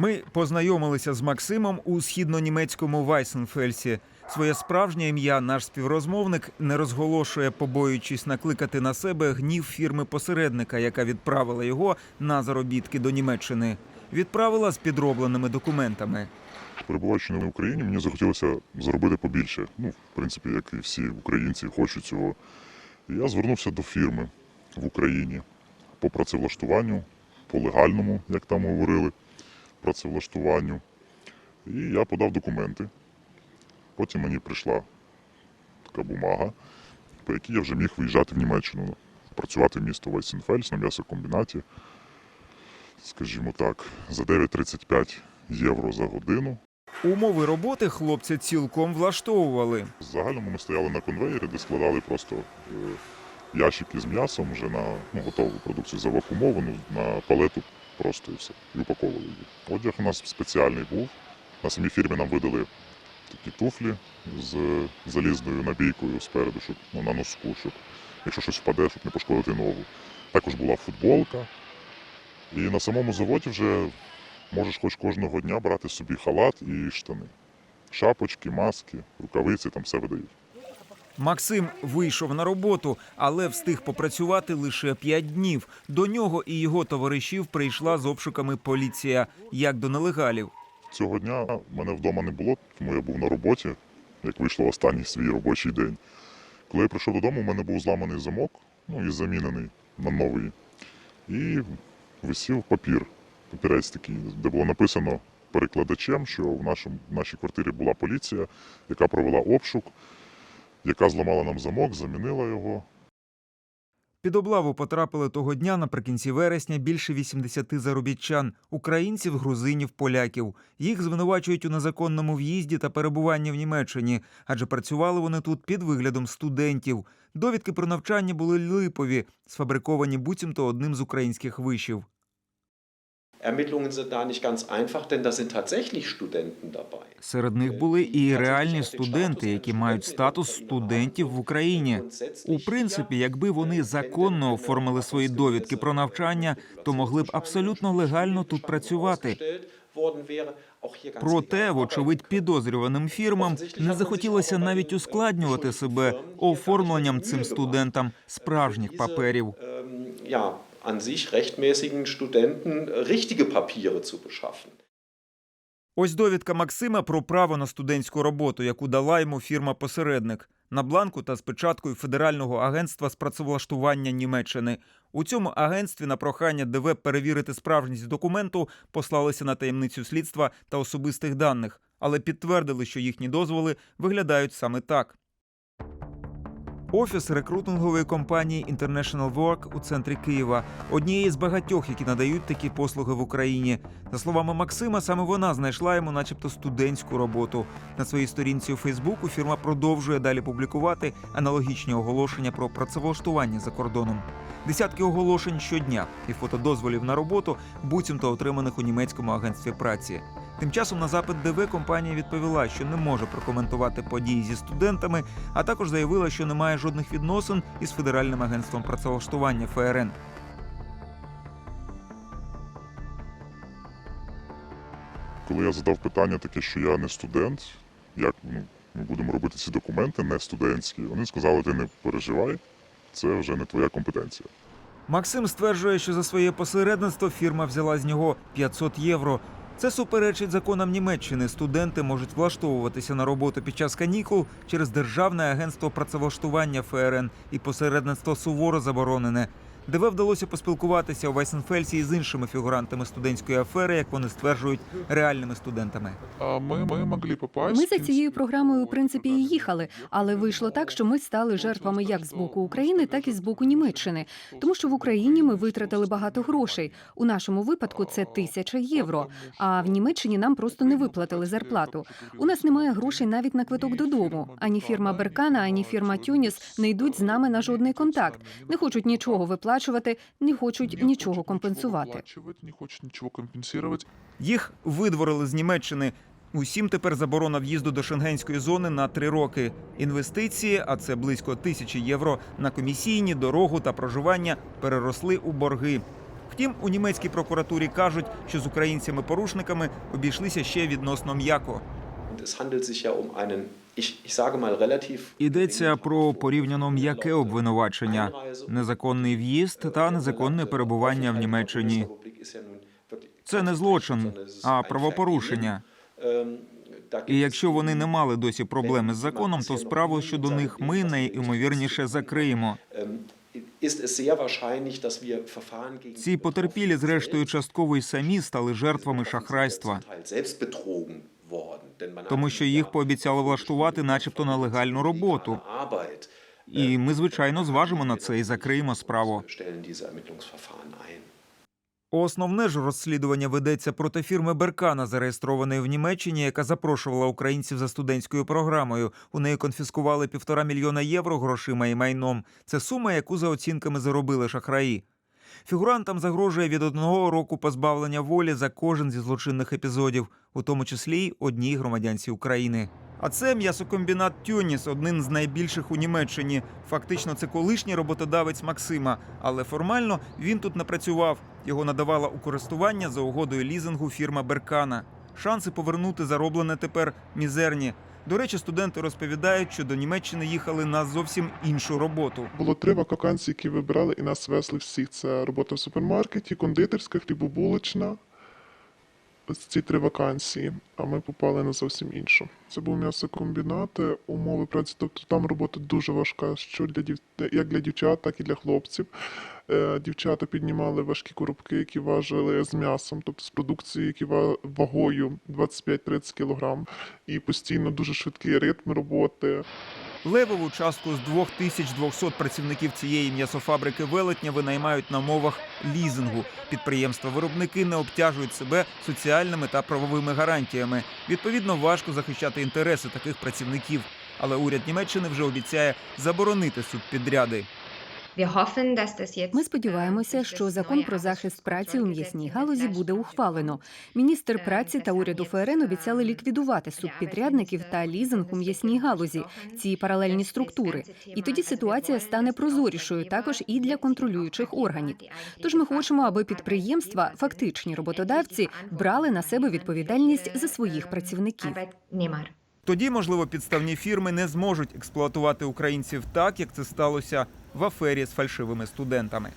Ми познайомилися з Максимом у східно-німецькому Вайсенфельсі. Своє справжнє ім'я наш співрозмовник не розголошує, побоюючись накликати на себе гнів фірми посередника, яка відправила його на заробітки до Німеччини. Відправила з підробленими документами. Перебуваючи на Україні, мені захотілося заробити побільше. Ну, в принципі, як і всі українці хочуть цього. Я звернувся до фірми в Україні по працевлаштуванню, по легальному, як там говорили, працевлаштуванню. І я подав документи. Потім мені прийшла така бумага, по якій я вже міг виїжджати в Німеччину, працювати в місто Вайсенфельс на м'ясокомбінаті, скажімо так, за 9,35 євро за годину. Умови роботи хлопця цілком влаштовували. В загальному ми стояли на конвеєрі, де складали просто е, ящики з м'ясом вже на ну, готову продукцію завакумовану на палету просто і все. І упаковували її. Одяг у нас спеціальний був. На самій фірмі нам видали такі туфлі з залізною набійкою спереду, щоб ну, на носку, щоб якщо щось впаде, щоб не пошкодити ногу. Також була футболка. І на самому заводі вже можеш хоч кожного дня брати собі халат і штани. Шапочки, маски, рукавиці, там все видають. Максим вийшов на роботу, але встиг попрацювати лише п'ять днів. До нього і його товаришів прийшла з обшуками поліція, як до нелегалів. Цього дня мене вдома не було, тому я був на роботі, як вийшло останній свій робочий день. Коли я прийшов додому, у мене був зламаний замок, ну і замінений на новий. І висів папір, папірець такий, де було написано перекладачем, що в, нашому, в нашій квартирі була поліція, яка провела обшук, яка зламала нам замок, замінила його. Під облаву потрапили того дня наприкінці вересня більше 80 заробітчан українців, грузинів, поляків. Їх звинувачують у незаконному в'їзді та перебуванні в Німеччині, адже працювали вони тут під виглядом студентів. Довідки про навчання були липові, сфабриковані буцімто одним з українських вишів. Ermittlungen sind da nicht ganz einfach, denn da sind tatsächlich Studenten dabei. Серед них були і реальні студенти, які мають статус студентів в Україні. У принципі, якби вони законно оформили свої довідки про навчання, то могли б абсолютно легально тут працювати. Проте, вочевидь, підозрюваним фірмам не захотілося навіть ускладнювати себе оформленням цим студентам справжніх паперів. An sich rechtmäßigen Studenten richtige Papiere zu beschaffen. Ось довідка Максима про право на студентську роботу, яку дала йому фірма-посередник на бланку та з печаткою Федерального агентства з працевлаштування Німеччини. У цьому агентстві на прохання ДВ перевірити справжність документу послалися на таємницю слідства та особистих даних, але підтвердили, що їхні дозволи виглядають саме так. Офіс рекрутингової компанії International Work у центрі Києва, однієї з багатьох, які надають такі послуги в Україні. За словами Максима, саме вона знайшла йому, начебто, студентську роботу. На своїй сторінці у Фейсбуку фірма продовжує далі публікувати аналогічні оголошення про працевлаштування за кордоном. Десятки оголошень щодня і фотодозволів на роботу, буцімто отриманих у німецькому агентстві праці. Тим часом на запит ДВ компанія відповіла, що не може прокоментувати події зі студентами, а також заявила, що немає жодних відносин із Федеральним агентством працевлаштування ФРН. Коли я задав питання таке, що я не студент, як ну, ми будемо робити ці документи, не студентські, вони сказали, ти не переживай, це вже не твоя компетенція. Максим стверджує, що за своє посередництво фірма взяла з нього 500 євро. Це суперечить законам Німеччини. Студенти можуть влаштовуватися на роботу під час канікул через Державне агентство працевлаштування ФРН і посередництво суворо заборонене. ДВ вдалося поспілкуватися у Вайсенфельсі з іншими фігурантами студентської афери, як вони стверджують, реальними студентами. А мы, мы могли попасть. Ми за цією програмою, в в принципі, і їхали, але вийшло так, що ми стали жертвами як з боку України, так і з боку Німеччини. Тому що в Україні ми витратили багато грошей. У нашому випадку це тисяча євро. А в Німеччині нам просто не виплатили зарплату. У нас немає грошей навіть на квиток додому. Ані фірма Беркана, ані фірма Тюніс не йдуть з нами на жодний контакт. Не хочуть нічого виплачувати, не хочуть нічого компенсувати. Їх видворили з Німеччини. Усім тепер заборона в'їзду до шенгенської зони на три роки. Інвестиції, а це близько тисячі євро на комісійні, дорогу та проживання, переросли у борги. Втім, у німецькій прокуратурі кажуть, що з українцями-порушниками обійшлися ще відносно м'яко. Йдеться про порівняно м'яке обвинувачення, незаконний в'їзд та незаконне перебування в Німеччині. Це не злочин, а правопорушення. І якщо вони не мали досі проблеми з законом, то справу щодо них ми найімовірніше закриємо. Ці потерпілі, зрештою, частково й самі стали жертвами шахрайства, тому що їх пообіцяли влаштувати, начебто, на легальну роботу. І ми, звичайно, зважимо на це і закриємо справу. Основне ж розслідування ведеться проти фірми Беркана, зареєстрованої в Німеччині, яка запрошувала українців за студентською програмою. У неї конфіскували півтора мільйона євро грошима і майном. Це сума, яку за оцінками заробили шахраї. Фігурантам загрожує від одного року позбавлення волі за кожен зі злочинних епізодів, у тому числі й одній громадянці України. А це м'ясокомбінат Тюніс, один з найбільших у Німеччині. Фактично, це колишній роботодавець Максима, але формально він тут не працював. Його надавала у користування за угодою лізингу фірма Беркана. Шанси повернути зароблене тепер мізерні. До речі, студенти розповідають, що до Німеччини їхали на зовсім іншу роботу. Було три вакансії, які вибирали, і нас везли всіх. Це робота в супермаркеті, кондитерська, хлібобулочна. Ось ці три вакансії, а ми попали на зовсім іншу. Це був м'ясокомбінат, е, умови праці. Тобто там робота дуже важка, що для дів... як для дівчат, так і для хлопців. Е, Дівчата піднімали важкі коробки, які важили з м'ясом, тобто з продукцією, які ва- вагою 25-30 кг. І постійно дуже швидкий ритм роботи. Левову частку з 2200 працівників цієї м'ясофабрики велетня винаймають на мовах лізингу. Підприємства-виробники не обтяжують себе соціальними та правовими гарантіями. Відповідно, важко захищати інтереси таких працівників. Але уряд Німеччини вже обіцяє заборонити субпідряди. Ми сподіваємося, що закон про захист праці у м'ясній галузі буде ухвалено. Міністр праці та уряду ФРН обіцяли ліквідувати субпідрядників та лізинг у м'ясній галузі, ці паралельні структури. І тоді ситуація стане прозорішою також і для контролюючих органів. Тож ми хочемо, аби підприємства, фактичні роботодавці, брали на себе відповідальність за своїх працівників. Тоді, можливо, підставні фірми не зможуть експлуатувати українців так, як це сталося в афері з фальшивими студентами.